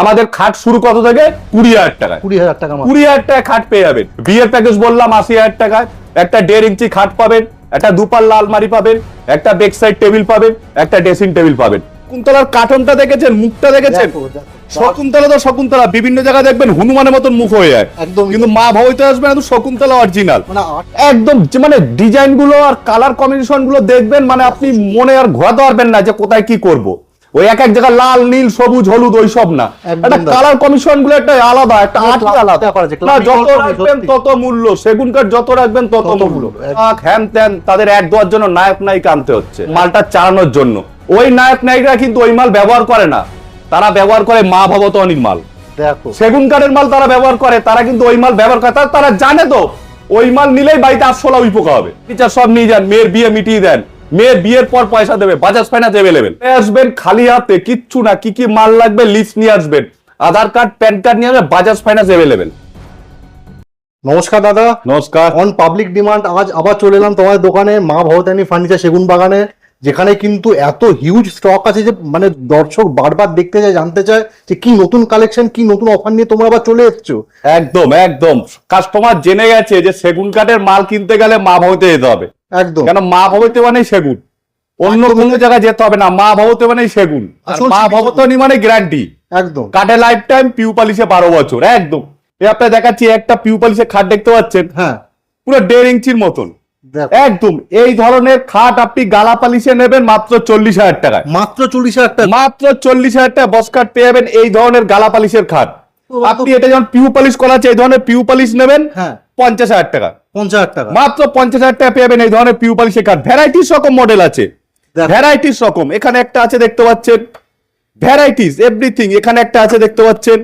আমাদের খাট শুরু কত থেকে? কুড়ি হাজার টাকায়। কুড়ি হাজার টাকা কুড়ি হাজার টাকায় খাট পেয়ে যাবেন। বিয়ের প্যাকেজ বললাম আশি হাজার টাকায়। একটা দেড় ইঞ্চি খাট পাবেন একটা দুপাল্লা আলমারি পাবেন একটা বেক সাইড টেবিল পাবেন একটা ড্রেসিং টেবিল পাবেন। শকুন্তলার কার্টনটা দেখেছেন? মুখটা দেখেছেন? দেখো, দেখো। শকুন্তলা তো শকুন্তলা। বিভিন্ন জায়গায় দেখবেন হনুমানের মতন মুখ হয়ে যায়। একদম। কিন্তু মা ভবিতে আসবে না শকুন্তলা অরিজিনাল মানে একদম মানে ডিজাইনগুলো আর কালার কম্বিনেশনগুলো দেখবেন মানে আপনি মনে আর ঘোরাতে পারবেন না যে কোথায় কি করব। ওই এক এক লাল নীল সবুজ হলুদ ওই সব না। একটা কালার কমিশনগুলো একটা আলাদা একটা আর্ট আলাদা। না যত রাখবেন তত মূল্য সেগুন কাঠ যত রাখবেন তত মূল্য। হ্যান ত্যান তাদের এক দেওয়ার জন্য নায়ক নায়িকা আনতে হচ্ছে মালটা চালানোর জন্য। ওই নায়ক নায়িকা কিন্তু ওই মাল ব্যবহার করে না। তারা ব্যবহার করে মা ভবত অনিক মাল। সেগুন কাঠের মাল তারা ব্যবহার করে তারা কিন্তু ওই মাল ব্যবহার করে। তারা- তারা জানে তো ওই মাল নিলেই বাড়িতে আটশোলা উইপোকা হবে। টিচার সব নিয়ে যান মেয়ের বিয়ে মিটিয়ে দেন। মেয়ের বিয়ের পর পয়সা দেবে বাজাজ ফাইন্যান্স অ্যাভেলেবেল আসবেন খালি হাতে কিচ্ছু না কি কি মাল লাগবে লিস্ট নিয়ে আসবেন। আধার কার্ড প্যান কার্ড নিয়ে আসবেন বাজাজ ফাইন্যান্স অ্যাভেলেবেল নমস্কার দাদা। নমস্কার। অন পাবলিক ডিমান্ড আজ আবার চলে এলাম তোমার দোকানে মা ভবতানি ফার্নিচার সেগুন বাগানে। যেখানে কিন্তু এত হিউজ স্টক আছে যে মানে দর্শক বারবার দেখতে চায় জানতে চায় যে কি নতুন কালেকশন কি নতুন অফার নিয়ে তোমরা আবার চলে এসছো। একদম একদম। কাস্টমার জেনে গেছে যে সেগুন কাঠের মাল কিনতে গেলে মা ভবতে যেতে হবে। একদম। কেন মা ভবতে মানে সেগুন। অন্য। কোনো জায়গায় যেতে হবে না মা ভবতে মানে সেগুন। মা। ভবতনি মানে গ্যারান্টি একদম। কাঠে লাইফ টাইম পিউ পালিশে বারো বছর একদম। এই আপনার দেখাচ্ছি একটা পিউ পালিশে খাট দেখতে পাচ্ছেন? হ্যাঁ। পুরো দেড় ইঞ্চির মতন। একদম এই ধরনের খাট আপনি গালা পালিশে নেবেন মাত্র চল্লিশ হাজার টাকায়। মাত্র চল্লিশ হাজার টাকা? মাত্র চল্লিশ হাজার টাকা বস কাঠ পেয়ে যাবেন এই ধরনের গালা পালিশের খাট আপনি এটা যখন পিউ পালিশ করা আছে এই ধরনের পিউ পালিশ নেবেন হ্যাঁ। পঞ্চাশ হাজার টাকা। পঞ্চাশ হাজার টাকা। মাত্র পঞ্চাশ হাজার টাকা পেয়ে যাবেন এই ধরনের পিউ পালিশের কাঠ ভ্যারাইটিস রকম মডেল আছে। ভ্যারাইটিস রকম। এখানে একটা আছে দেখতে পাচ্ছেন। ভ্যারাইটিস এভরিথিং এখানে একটা আছে দেখতে পাচ্ছেন।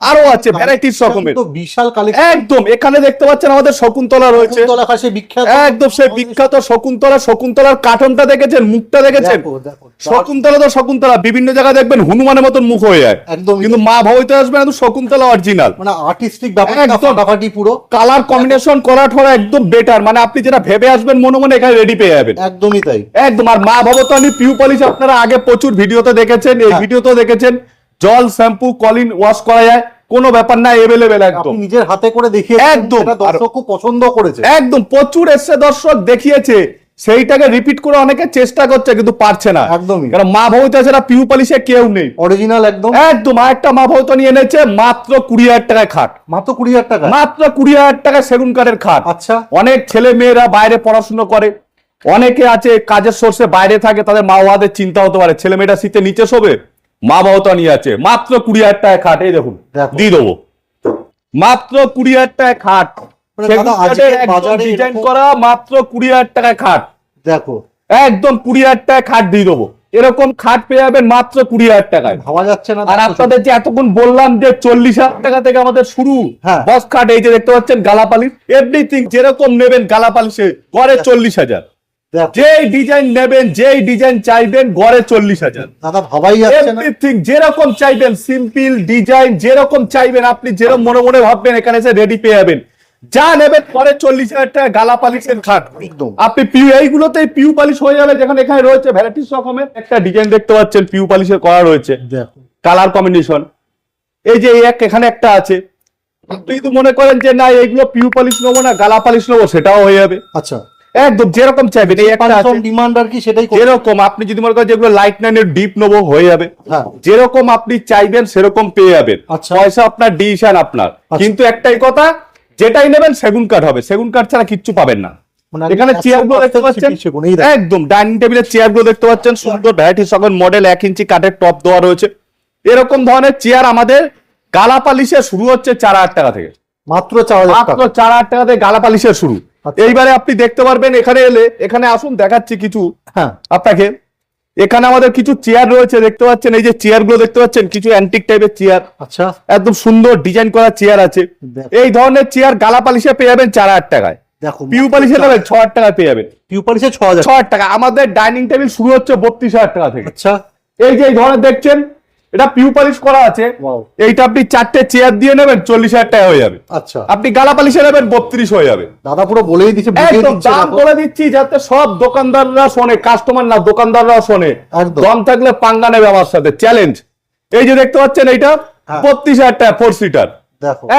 আরও আছে ভ্যারাইটিস রকমের তো বিশাল কালেকশন একদম এখানে দেখতে পাচ্ছেন আমাদের শকুন্তলা রয়েছে। বিখ্যাত একদম সেই বিখ্যাত শকুন্তলা শকুন্তলার কার্টনটা দেখেছেন মুখটা দেখেছেন? দেখো দেখো। শকুন্তলা তো শকুন্তলা বিভিন্ন জায়গায় দেখবেন হনুমানের মতন মুখ হয়ে যায়। একদম কিন্তু মা ভবিতে আসবে না শকুন্তলা অরিজিনাল মানে আর্টিস্টিক ব্যাপারটা। ফাটাফাটি পুরো। কালার কম্বিনেশন করা ঠরা একদম বেটার মানে আপনি যেটা ভেবে আসবেন মনে মনে এখানে রেডি পেয়ে যাবেন। একদমই তাই। একদম আর মা ভবতানি পিউ পলিশ আপনারা আগে প্রচুর ভিডিওতে দেখেছেন এই হ্যাঁ। ভিডিওতে দেখেছেন। জল শ্যাম্পু কলিন ওয়াশ করা যায়। কোনো ব্যাপার না এভেলেবেল একদম। নিজের হাতে করে দেখিয়ে একদম। দর্শক খুব পছন্দ করেছে। একদম প্রচুর এসছে দর্শক দেখিয়েছে। সেইটাকে রিপিট করে অনেকে চেষ্টা করছে কিন্তু পারছে না। একদমই। কারণ মা ভবতা ছাড়া পিউ পলিশে কেউ নেই। অরিজিনাল একদম। একদম আর একটা মা ভবতা নিয়ে এনেছে মাত্র কুড়ি হাজার টাকায় খাট। মাত্র কুড়ি হাজার টাকা মাত্র কুড়ি হাজার টাকা সেগুন কাঠের খাট। আচ্ছা। অনেক ছেলে মেয়েরা বাইরে পড়াশোনা করে। অনেকে আছে কাজের সোর্সে বাইরে থাকে তাদের মা বাবাদের চিন্তা হতে পারে। ছেলে মেয়েটা শীতে নিচে শোবে? মা নিয়ে আছে মাত্র কুড়ি হাজার টাকা খাট এই দেখুন দিয়ে দেবো। মাত্র কুড়ি হাজার টাকা খাট। মানে ডিজাইন করা মাত্র কুড়ি হাজার টাকায় খাট। দেখো। একদম কুড়ি হাজার টাকায় খাট দিয়ে দেবো। এরকম খাট পেয়ে যাবেন মাত্র কুড়ি হাজার টাকায়। ভাবা যাচ্ছে না আর আপনাদের যে এতক্ষণ বললাম যে চল্লিশ হাজার টাকা থেকে আমাদের শুরু হ্যাঁ। বস কাঠ এই যে দেখতে পাচ্ছেন এভরিথিং যেরকম নেবেন গালাপালিশে গড়ে চল্লিশ হাজার। যেই ডিজাইন নেবেন যেই ডিজাইন চাইবেন গড়ে চল্লিশ হাজার। দাদা ভাবাই এভরিথিং যেরকম চাইবেন সিম্পল ডিজাইন যেরকম চাইবেন আপনি যেরকম মনে মনে ভাববেন এখানে এসে রেডি পেয়ে যাবেন। যা নেবেন পরে চল্লিশ হাজার টাকা গালা পালিশের খাট আপনি পিউ এইগুলোতেই পিউ পালিশ হয়ে যাবে যেখানে এখানে রয়েছে ভ্যারাইটিস রকমের একটা ডিজাইন দেখতে পাচ্ছেন পিউ পালিশের করা রয়েছে। দেখো। কালার কম্বিনেশন এই যে এক এখানে একটা আছে। আপনি যদি মনে করেন যে না এইগুলো পিউ পালিশ নেব না গালা পালিশ নেব সেটাও হয়ে যাবে। আচ্ছা। একদম যেরকম চাইবেন এই একটা ডিমান্ড আর কি সেটাই। যেরকম আপনি যদি মনে করেন যেগুলো লাইট নাইনের ডিপ নেব হয়ে যাবে। হ্যাঁ। যেরকম আপনি চাইবেন সেরকম পেয়ে যাবেন। আচ্ছা। পয়সা আপনার ডিসিশন আপনার। আচ্ছা। কিন্তু একটাই কথা যেটাই নেবেন সেগুন কাঠ হবে। সেগুন কাঠ ছাড়া কিচ্ছু পাবেন না। মানে এখানে চেয়ারগুলো দেখতে পাচ্ছেন। একদম ডাইনিং টেবিলের চেয়ারগুলো দেখতে পাচ্ছেন। সুন্দর ভ্যারাইটি সকল মডেল এক ইঞ্চি কাঠের টপ দেওয়া রয়েছে। এরকম ধরনের চেয়ার আমাদের গালা পালিশে শুরু হচ্ছে চার হাজার টাকা থেকে। মাত্র চার মাত্র চার হাজার টাকা থেকে গালা শুরু। এইবারে আপনি দেখতে পারবেন এখানে এলে এখানে আসুন দেখাচ্ছি কিছু হ্যাঁ। আপনাকে। এখানে আমাদের কিছু চেয়ার রয়েছে দেখতে পাচ্ছেন? এই যে চেয়ারগুলো দেখতে পাচ্ছেন? কিছু অ্যান্টিক টাইপের চেয়ার আচ্ছা। একদম সুন্দর ডিজাইন করা চেয়ার আছে। এই ধরনের চেয়ার গালা পালিশে পেয়ে যাবেন চার হাজার টাকায়। দেখো পিউ পালিশে নেবেন ছ হাজার টাকায় পেয়ে যাবেন। পিউ পালিশে ছ হাজার। ছ হাজার টাকা। আমাদের ডাইনিং টেবিল শুরু হচ্ছে বত্রিশ হাজার টাকা থেকে। আচ্ছা। এই যে এই ধরনের দেখছেন? এটা পিউ পালিশ করা আছে। এইটা আপনি চারটে চেয়ার দিয়ে নেবেন চল্লিশ হাজার টাকা হয়ে যাবে। আচ্ছা। আপনি গালা পালিশে নেবেন বত্রিশ হয়ে যাবে। দাদা পুরো বলেই দিচ্ছে দাম। করে দিচ্ছি যাতে সব দোকানদাররা শোনে কাস্টমার না দোকানদাররা শোনে। দম থাকলে পাঙ্গা নেবে আমার সাথে চ্যালেঞ্জ এই যে দেখতে পাচ্ছেন এইটা হ্যাঁ। বত্রিশ হাজার টাকা ফোর সিটার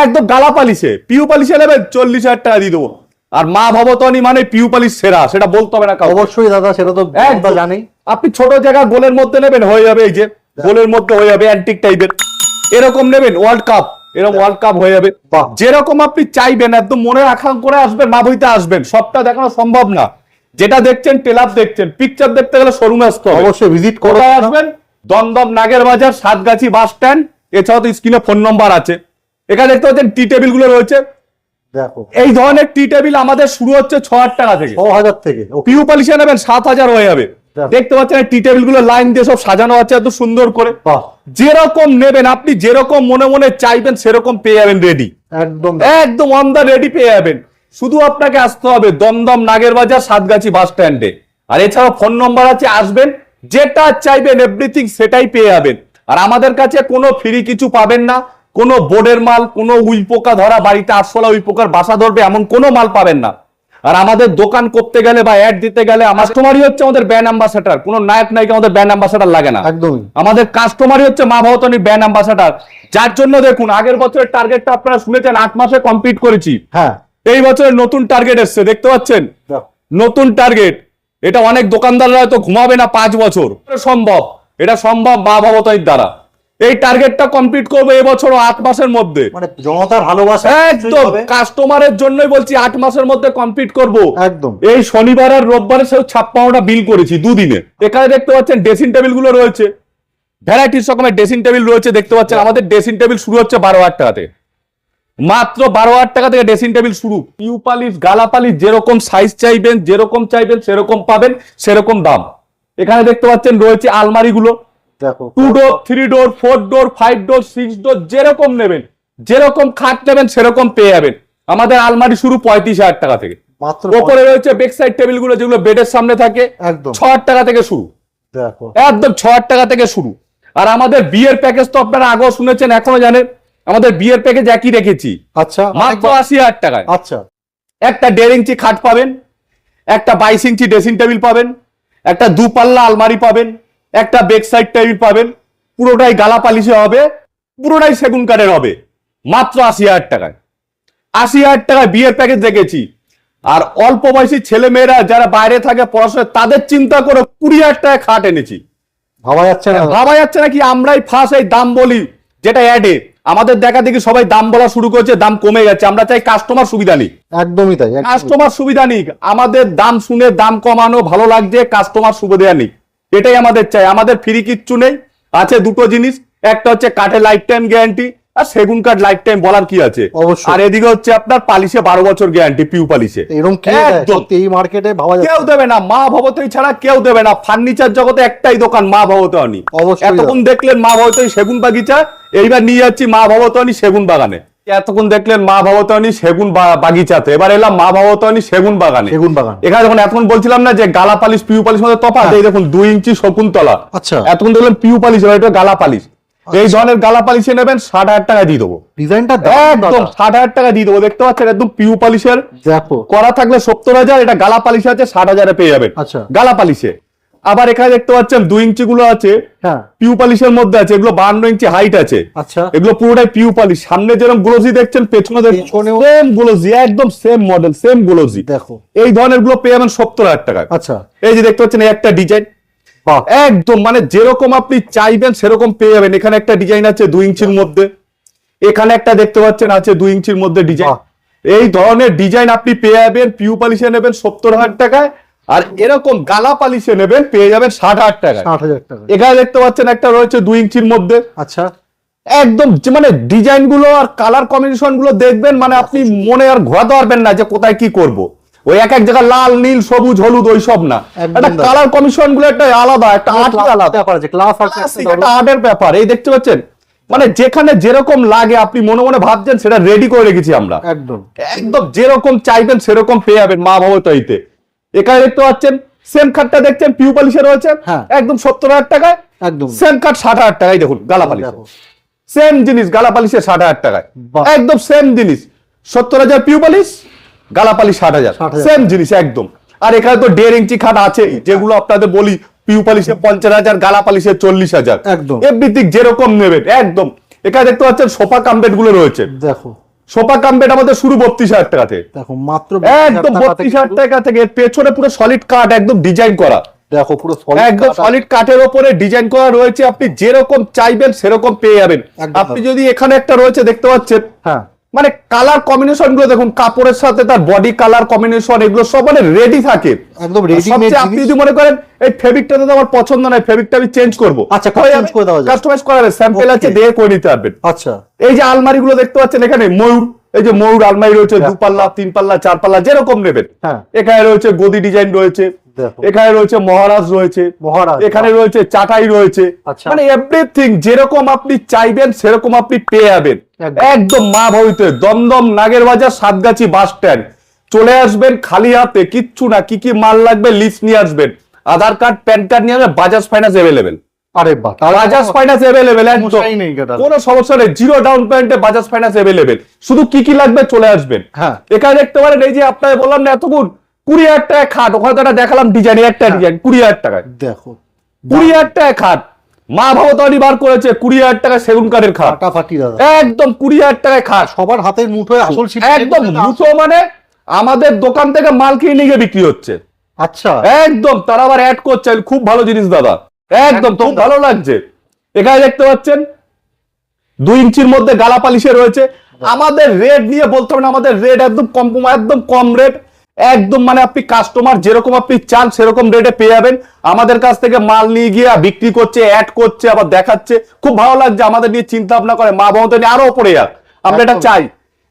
একদম গালা পালিশে পিউ পালিশে নেবেন চল্লিশ হাজার টাকা দিয়ে দেবো। আর মা ভবতনি মানে পিউ পালিশ সেরা সেটা বলতে হবে না অবশ্যই দাদা সেটা তো একদম। জানি আপনি ছোট জায়গা গোলের মধ্যে নেবেন হয়ে যাবে এই যে। গোলের মধ্যে হয়ে যাবে অ্যান্টিক টাইপের এরকম নেবেন ওয়ার্ল্ড কাপ এরকম ওয়ার্ল্ড কাপ হয়ে যাবে। যেরকম আপনি চাইবেন একদম মনে রাখা করে আসবেন মা বইতে আসবেন সবটা দেখানো সম্ভব না। যেটা দেখছেন টেলাপ দেখছেন পিকচার দেখতে গেলে শোরুমে আসতে হবে। অবশ্যই ভিজিট করো। আসবেন? দমদম নাগের বাজার সাতগাছি বাস স্ট্যান্ড এছাড়াও তো স্ক্রিনে ফোন নম্বর আছে। এখানে দেখতে পাচ্ছেন টি টেবিলগুলো রয়েছে। দেখো। এই ধরনের টি টেবিল আমাদের শুরু হচ্ছে ছ হাজার টাকা থেকে। ছ হাজার থেকে পিউ পালিশে নেবেন সাত হাজার হয়ে যাবে। দেখতে পাচ্ছেন টি টেবিলগুলো লাইন দিয়ে সব সাজানো আছে এত সুন্দর করে। যেরকম নেবেন আপনি যেরকম মনে মনে চাইবেন সেরকম পেয়ে যাবেন রেডি একদম। একদম অন দা রেডি পেয়ে যাবেন। শুধু আপনাকে আসতে হবে দমদম নাগের বাজার সাতগাছি বাস স্ট্যান্ডে আর এছাড়াও ফোন নম্বর আছে আসবেন। যেটা চাইবেন এভরিথিং সেটাই পেয়ে যাবেন। আর আমাদের কাছে কোনো ফ্রি কিছু পাবেন না। কোনো বোর্ডের মাল কোনো উইপোকা ধরা বাড়িতে আরশোলা উইপোকার বাসা ধরবে এমন কোনো মাল পাবেন না। আর আমাদের দোকান করতে গেলে বা অ্যাড দিতে গেলে আমার কাস্টমারই হচ্ছে আমাদের ব্যান্ড অ্যাম্বাসাডার কোনো নায়ক নায়িকা আমাদের ব্যান্ড অ্যাম্বাসাডার লাগে না। একদমই। আমাদের কাস্টমারই হচ্ছে মা ভবতনী ব্যান্ড অ্যাম্বাসাডার যার জন্য দেখুন আগের বছরের টার্গেটটা আপনারা শুনেছেন আট মাসে কমপ্লিট করেছি। হ্যাঁ। এই বছরের নতুন টার্গেট এসছে দেখতে পাচ্ছেন? নতুন টার্গেট এটা অনেক দোকানদাররা হয়তো ঘুমাবে না পাঁচ বছর। সম্ভব। এটা সম্ভব মা ভবতনীর দ্বারা। এই টার্গেটটা কমপ্লিট করব এবছর আট মাসের মধ্যে। মানে জনতার ভালোবাসা একদম। কাস্টমারের জন্যই বলছি আট মাসের মধ্যে কমপ্লিট করব। একদম। এই শনিবার আর রোববারে সেও ছাপ্পান্নটা বিল করেছি দুদিনে। এখানে দেখতে পাচ্ছেন ড্রেসিং টেবিলগুলো রয়েছে। ভ্যারাইটিস রকমের ড্রেসিং টেবিল রয়েছে দেখতে পাচ্ছেন আমাদের ড্রেসিং টেবিল শুরু হচ্ছে বারো হাজার টাকাতে মাত্র বারো হাজার টাকা থেকে ড্রেসিং টেবিল শুরু। ইউ পালিশ গালা পালিশ যেরকম সাইজ চাইবেন যেরকম চাইবেন সেরকম পাবেন সেরকম দাম। এখানে দেখতে পাচ্ছেন রয়েছে আলমারি গুলো দেখো two door three door four door five door six door যেরকম নেবেন যেরকম খাট নেবেন সেরকম পেয়ে যাবেন। আমাদের আলমারি শুরু পঁয়ত্রিশ হাজার টাকা থেকে। মাত্র ওপরে রয়েছে বেক সাইড টেবিলগুলো যেগুলো বেডের সামনে থাকে একদম। ছ হাজার টাকা থেকে শুরু। দেখো। একদম ছ হাজার টাকা থেকে শুরু। আর আমাদের বিয়ের প্যাকেজ তো আপনারা আগেও শুনেছেন এখনও জানেন আমাদের বিয়ের প্যাকেজ একই রেখেছি। আচ্ছা। মাত্র আশি হাজার টাকায়। আচ্ছা। একটা দেড় ইঞ্চি খাট পাবেন একটা বাইশ ইঞ্চি ড্রেসিং টেবিল পাবেন একটা দুপাল্লা আলমারি পাবেন একটা বেক সাইড টেবিল পাবেন পুরোটাই গালা পালিশে হবে পুরোটাই সেগুন কাঠের হবে মাত্র আশি হাজার টাকায়। আশি হাজার টাকায় বিয়ের প্যাকেজ দেখেছি। আর অল্প বয়সী ছেলে মেয়েরা যারা বাইরে থাকে পড়াশোনা তাদের চিন্তা করে কুড়ি হাজার টাকায় খাট এনেছি। ভাবা যাচ্ছে না। ভাবা যাচ্ছে না কি আমরাই ফার্স্ট এই দাম বলি যেটা অ্যাডে আমাদের দেখা দেখি সবাই দাম বলা শুরু করেছে দাম কমে গেছে আমরা চাই কাস্টমার সুবিধা নিক। একদমই তাই কাস্টমার সুবিধা নিক আমাদের দাম শুনে দাম কমানো ভালো লাগছে কাস্টমার সুবিধা নিক। এটাই আমাদের চাই। আমাদের ফ্রি কিচ্ছু নেই। আছে দুটো জিনিস। একটা হচ্ছে কাঠের লাইফ টাইম গ্যারান্টি আর সেগুন কাঠ লাইফ টাইম বলার কি আছে। আর এদিকে হচ্ছে আপনার পালিশে বারো বছর গ্যারান্টি পিউ পালিশে। এই মার্কেটে কেউ দেবে না। মা ভবতই ছাড়া কেউ দেবে না। ফার্নিচার জগতে একটাই দোকান মা ভবতনী। এতক্ষণ দেখলেন মা ভবতনী সেগুন বাগিচা। এইবার নিয়ে যাচ্ছি মা ভবতনী সেগুন বাগানে। এতক্ষণ দেখলেন মা ভবতনী সেগুন বাগিচাতে। এবার এলাম মা ভবতনী সেগুন বাগানে। সেগুন বাগান। এখানে যখন এতক্ষণ বলছিলাম না যে গালা পালিশ পিউ পালিশ মধ্যে তফাৎ হ্যাঁ। এই দেখুন দুই ইঞ্চি শকুন্তলা আচ্ছা। এতক্ষণ দেখলেন পিউ পালিশ এবার এটা গালা পালিশ। এই ধরনের গালা পালিশে নেবেন ষাট হাজার টাকা দিয়ে দেবো। ডিজাইনটা একদম ষাট হাজার টাকা দিয়ে দেবো। দেখতে পাচ্ছেন একদম পিউ পালিশের। দেখো। করা থাকলে সত্তর হাজার এটা গালা পালিশ আছে ষাট হাজারে পেয়ে যাবেন। আচ্ছা। গালা পালিশে। আবার এখানে দেখতে পাচ্ছেন দুই ইঞ্চি গুলো আছে হ্যাঁ। পিউ পালিশের মধ্যে আছে এগুলো বান্ন ইঞ্চি হাইট আছে। আচ্ছা। এগুলো পুরোটাই পিউ পালিশ। সামনে যেরকম গ্লোজি দেখছেন পেছনে সেম গ্লোজি একদম সেম মডেল সেম গ্লোজি দেখো। এই ধরনেরগুলো পেয়ে যাবেন সত্তর হাজার টাকায় আচ্ছা। এই যে দেখতে পাচ্ছেন একটা ডিজাইন একদম মানে যেরকম আপনি চাইবেন সেরকম পেয়ে যাবেন। এখানে একটা ডিজাইন আছে দুই ইঞ্চির মধ্যে। এখানে একটা দেখতে পাচ্ছেন আছে দুই ইঞ্চির মধ্যে ডিজাইন এই ধরনের ডিজাইন আপনি পেয়ে যাবেন পিউ পালিশে নেবেন সত্তর হাজার টাকায়। আর এরকম গালা পালিশে নেবেন পেয়ে যাবেন ষাট হাজার টাকায়। ষাট হাজার টাকা। এখানে দেখতে পাচ্ছেন একটা রয়েছে দুই ইঞ্চির মধ্যে। আচ্ছা। একদম মানে ডিজাইনগুলো আর কালার কম্বিনেশনগুলো দেখবেন মানে আপনি মনে আর ঘোরাতে পারবেন না যে কোথায় কি করব। ওই এক এক জায়গায় লাল নীল সবুজ হলুদ ওই সব না। একটা কালার কমিশনগুলো একটা আলাদা একটা আর্ট আলাদা। ব্যাপার আছে ক্লাস একটা আর্টের ব্যাপার এই দেখতে পাচ্ছেন? মানে যেখানে যেরকম লাগে আপনি মনে মনে ভাবছেন সেটা রেডি করে রেখেছি আমরা। একদম। একদম যেরকম চাইবেন সেরকম পেয়ে যাবেন মা ভবতাইতে এখানে দেখতে পাচ্ছেন সেম খাটটা দেখছেন পিউ পালিশে রয়েছে হ্যাঁ। একদম সত্তর হাজার টাকায় একদম। সেম খাট ষাট হাজার টাকায় দেখুন গালা পালিশ সেম জিনিস গালা পালিশে ষাট হাজার টাকায়। একদম সেম জিনিস সত্তর হাজার পিউ পালিশ গালা পালিশ ষাট হাজার সেম জিনিস একদম। আর এখানে তো দেড় ইঞ্চি খাট আছে যেগুলো আপনাদের বলি পিউ পালিশে পঞ্চাশ হাজার গালা পালিশে চল্লিশ হাজার। একদম। এভরিথিং যেরকম নেবেন একদম। এখানে দেখতে পাচ্ছেন সোফা কাম্পেটগুলো রয়েছে। দেখো। সোফা কাম্পেট আমাদের শুরু বত্রিশ হাজার টাকা থেকে। দেখো মাত্র একদম বত্রিশ হাজার টাকা থেকে পেছনে পুরো সলিড কাঠ একদম ডিজাইন করা। দেখো পুরো একদম সলিড কাঠের ওপরে ডিজাইন করা রয়েছে আপনি যেরকম চাইবেন সেরকম পেয়ে যাবেন। আপনি যদি এখানে একটা রয়েছে দেখতে পাচ্ছেন? হ্যাঁ। মানে কালার কম্বিনেশনগুলো দেখুন কাপড়ের সাথে তার বডি কালার কম্বিনেশন এগুলো সব মানে রেডি থাকে একদম সবচেয়ে আপনি যদি মনে করেন এই ফেব্রিকটা তো আমার পছন্দ নয় ফেব্রিকটা আমি চেঞ্জ করব আচ্ছা, change করে যায়। কাস্টমাইজ করা যাবে স্যাম্পল আছে দিয়ে করে নিতে পারবেন আচ্ছা এই যে আলমারি গুলো দেখতে পাচ্ছেন এখানে ময়ূর এই যে ময়ূর আলমারি রয়েছে হ্যাঁ। দু পাল্লা তিন পাল্লা চার পাল্লা যেরকম নেবেন হ্যাঁ। এখানে রয়েছে গদি ডিজাইন রয়েছে। এখানে রয়েছে মহারাজ রয়েছে মহারাজ, এখানে রয়েছে চাটাই রয়েছে। আচ্ছা। মানে এভরিথিং যেরকম আপনি চাইবেন সেরকম আপনি পেয়ে যাবেন। একদম। মা ভবিতে দমদম নাগের বাজার সাতগাছি বাস স্ট্যান্ড চলে আসবেন খালি হাতে কিচ্ছু না কি কি মাল লাগবে লিস্ট নিয়ে আসবেন। আধার কার্ড প্যান কার্ড নিয়ে আসবেন বাজাজ ফাইন্যান্স অ্যাভেলেবেল আরে বাহ বাজাজ ফাইন্যান্স অ্যাভেলেবেল। কোনো সমস্যা নেই জিরো ডাউন পেমেন্টে বাজাজ ফাইন্যান্স অ্যাভেলেবেল শুধু কি কি লাগবে চলে আসবেন। হ্যাঁ। এখানে দেখতে পারেন এই যে আপনাকে বললাম না এতক্ষণ কুড়ি হাজার টাকা খাট ওখানে তো একটা দেখালাম ডিজাইন একটা হ্যাঁ। ডিজাইন কুড়ি হাজার টাকায়। দেখো। কুড়ি হাজার টাকা খাট। মা ভবতানি বার করেছে কুড়ি হাজার টাকা সেগুন কাঠের খাট। ফাটাফাটি দাদা। একদম কুড়ি হাজার টাকায় খাট। সবার হাতের মুঠোয় আসল একদম মুঠো মানে আমাদের দোকান থেকে মাল কিনে নিয়ে গিয়ে বিক্রি হচ্ছে। আচ্ছা। একদম তারা আবার অ্যাড করছে। খুব ভালো জিনিস দাদা। একদম খুব ভালো লাগছে। এখানে দেখতে পাচ্ছেন দুই ইঞ্চির মধ্যে গালা পালিশে রয়েছে আমাদের রেট নিয়ে বলতে হবে না আমাদের রেট একদম কম একদম কম রেট একদম মানে আপনি কাস্টমার যেরকম আপনি চান সেরকম রেটে পেয়ে যাবেন। আমাদের কাছ থেকে মাল নিয়ে গিয়ে বিক্রি করছে অ্যাড করছে আবার দেখাচ্ছে। খুব ভালো লাগছে আমাদের নিয়ে চিন্তা ভাবনা করে। মা বাবা নিয়ে আরও ওপরে যাক। আমরা এটা চাই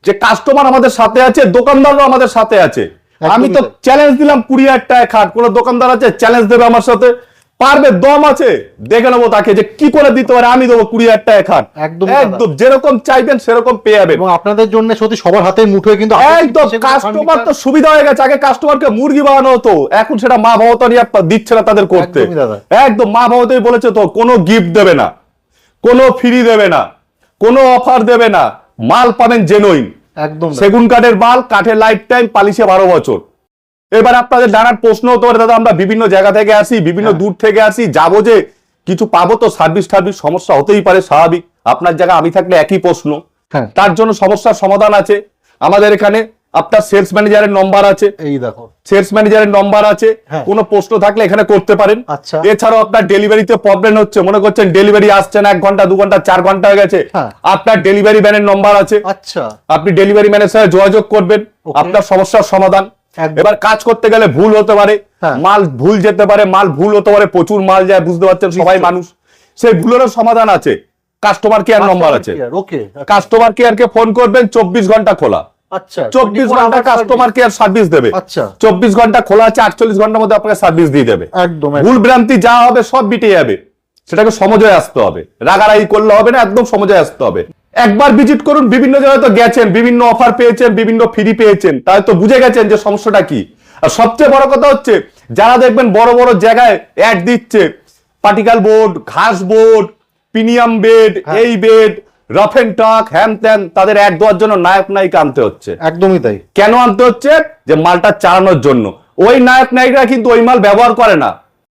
যে কাস্টমার আমাদের সাথে আছে দোকানদারও আমাদের সাথে আছে। আমি তো চ্যালেঞ্জ দিলাম কুড়ি হাজার টাকা খাট। কোনো দোকানদার আছে চ্যালেঞ্জ দেবে আমার সাথে। পারবে দম আছে। দেখে নেব তাকে যে কি করে দিতে পারে আমি দেবো কুড়ি হাজার টাকা খাট একদমই দাদা। একদম যেরকম চাইবেন সেরকম পেয়ে যাবেন। এবং আপনাদের জন্য সত্যি সবার হাতের মুঠোয় কিন্তু একদম কাস্টমার তো সুবিধা হয়ে গেছে আগে কাস্টমারকে মুরগি বানানো হতো। এখন সেটা মা ভবতানি দিচ্ছে না তাদের করতে। একদম মা ভবতানি বলেছে তো কোনো গিফট দেবে না। কোনো ফ্রি দেবে না। কোনো অফার দেবে না। মাল পাবেন জেনুইন একদম সেগুন কাঠের মাল কাঠের লাইফ টাইম পালিশে বারো বছর। এবার আপনাদের জানার প্রশ্ন হতে পারে দাদা আমরা বিভিন্ন জায়গা থেকে আসি বিভিন্ন হ্যাঁ। দূর থেকে আসি যাব যে কিছু পাবো তো সার্ভিস টার্ভিস সমস্যা হতেই পারে স্বাভাবিক। আপনার জায়গায় আমি থাকলে একই প্রশ্ন। হ্যাঁ। তার জন্য সমস্যার সমাধান আছে। আমাদের এখানে আপনার সেলস ম্যানেজারের নম্বর আছে। এই দেখো। সেলস ম্যানেজারের নম্বর আছে। হ্যাঁ। কোনো প্রশ্ন থাকলে এখানে করতে পারেন। আচ্ছা। এছাড়াও আপনার ডেলিভারিতে প্রবলেম হচ্ছে। মনে করছেন ডেলিভারি আসছে না এক ঘণ্টা দু ঘণ্টা চার ঘণ্টা হয়ে গেছে। আপনার ডেলিভারি ম্যানের নম্বর আছে। আচ্ছা। আপনি ডেলিভারি ম্যানের সাথে যোগাযোগ করবেন। আপনার সমস্যার সমাধান। এবার কাজ করতে গেলে ভুল হতে পারে হ্যাঁ। মাল ভুল যেতে পারে মাল ভুল হতে পারে প্রচুর মাল যায় বুঝতে পারছেন সবাই মানুষ। সেই ভুলেরও সমাধান আছে। কাস্টমার কেয়ার নম্বর আছে। কাস্টমার কেয়ারকে ফোন করবেন চব্বিশ ঘণ্টা খোলা। আচ্ছা চব্বিশ ঘণ্টা কাস্টমার কেয়ার সার্ভিস দেবে। আচ্ছা। চব্বিশ ঘণ্টা খোলা আছে আটচল্লিশ ঘণ্টার মধ্যে আপনাকে সার্ভিস দিয়ে দেবে। একদম একদম। ভুল ভ্রান্তি যা হবে সব মিটে যাবে। সেটাকে সমঝয়ে আসতে হবে। রাগারাগি করলে হবে না একদম সমঝয়ে আসতে হবে। একবার ভিজিট করুন বিভিন্ন জায়গায় তো গেছেন বিভিন্ন অফার পেয়েছেন বিভিন্ন ফ্রি পেয়েছেন তাই তো বুঝে গেছেন যে সমস্যাটা কি। আর সবচেয়ে বড় কথা হচ্ছে যারা দেখবেন বড় বড় জায়গায় অ্যাড দিচ্ছে পার্টিকাল বোর্ড ঘাস বোর্ড প্রিমিয়াম বেড। এই বেড রাফ এন্ড টাক হ্যান ত্যান তাদের অ্যাড দেওয়ার জন্য নায়ক নায়িকা আনতে হচ্ছে। একদমই তাই। কেন আনতে হচ্ছে? যে মালটা চালানোর জন্য। ওই নায়ক নায়িকরা কিন্তু ওই মাল ব্যবহার করে না।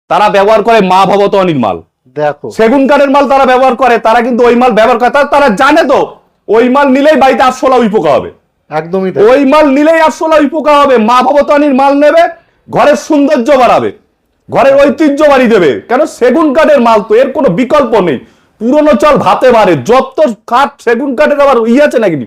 তারা ব্যবহার করে মা ভবতনির মাল দেখো। সেগুন কাঠের মাল তারা ব্যবহার করে তারা কিন্তু ওই মাল ব্যবহার করে। তারা- জানে তো ওই মাল নিলেই বাড়িতে আটশোলা হবে। একদমই ওই মাল নিলেই আটশোলা হবে। মা ভবতনির মাল নেবে ঘরের সৌন্দর্য বাড়াবে ঘরের ঐতিহ্য বাড়ি দেবে। কেন? সেগুন কাঠের মাল তো এর কোনো বিকল্প নেই। পুরনো চল ভাতে বাড়ে যত কাঠ সেগুন কাঠের আবার ই আছে নাকি?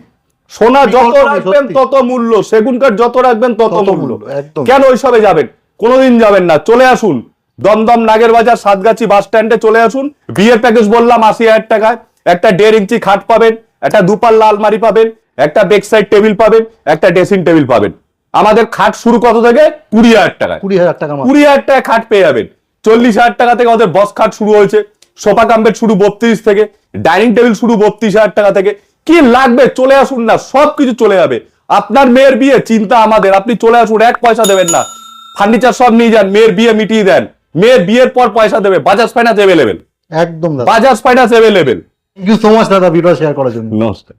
সোনা যত রাখবেন তত মূল্য। সেগুন কাঠ যত রাখবেন তত মূল্য। কেন ওইসবে যাবেন? কোনোদিন যাবেন না। চলে আসুন। দমদম নাগের বাজার সাতগাছি বাস স্ট্যান্ডে চলে আসুন। বিয়ের প্যাকেজ বললাম আশি হাজার টাকায়। একটা দেড় ইঞ্চি খাট পাবেন একটা দুপাল্লা আলমারি পাবেন একটা বেক সাইড টেবিল পাবেন একটা ড্রেসিং টেবিল পাবেন। আমাদের খাট শুরু কত থেকে? কুড়ি হাজার টাকা কুড়ি হাজার টাকা কুড়ি হাজার টাকা খাট পেয়ে যাবেন। চল্লিশ হাজার টাকা থেকে আমাদের বস খাট শুরু হয়েছে। সোফা কাম্পেট শুরু বত্রিশ থেকে। ডাইনিং টেবিল শুরু বত্রিশ হাজার টাকা থেকে। কি লাগবে? চলে আসুন না সব কিছু চলে যাবে। আপনার মেয়ের বিয়ে চিন্তা আমাদের। আপনি চলে আসুন এক পয়সা দেবেন না। ফার্নিচার সব নিয়ে যান মেয়ের বিয়ে মিটিয়ে দেন। মেয়ের বিয়ের পর পয়সা দেবে বাজাজ ফাইন্যান্স অ্যাভেলেবেল একদম Bajaj finance available thank you so much দাদা ভিডিও শেয়ার করার জন্য। নমস্কার।